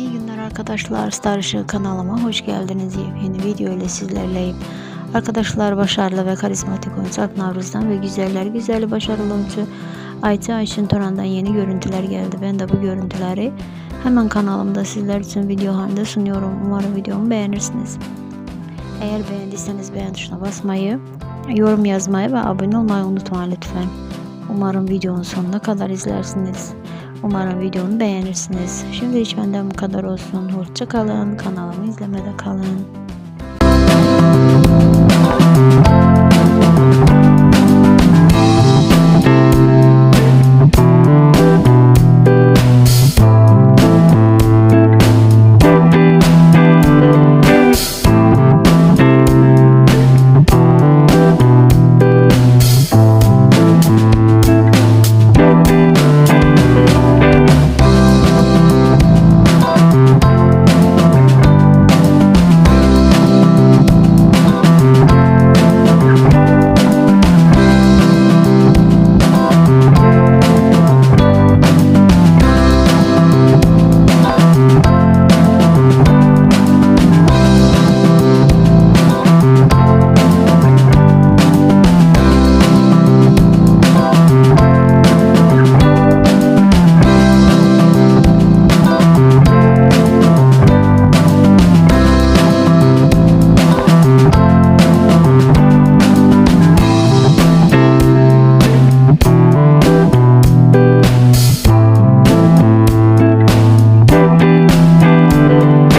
İyi günler arkadaşlar. Star Işığı kanalıma hoş geldiniz. Yepyeni video ile sizlerleyim. Arkadaşlar başarılı ve karizmatik oyuncu Alp Navruz'dan ve güzeller güzeli başarılı oyuncu Ayça Ayşin Toran'dan yeni görüntüler geldi. Ben de bu görüntüleri hemen kanalımda sizler için video halinde sunuyorum. Umarım videomu beğenirsiniz. Eğer beğendiyseniz beğen tuşuna basmayı, yorum yazmayı ve abone olmayı unutmayın lütfen. Umarım videonun sonuna kadar izlersiniz. Umarım videomu beğenirsiniz. Şimdi benden bu kadar olsun. Hoşça kalın. Kanalımı izlemede kalın.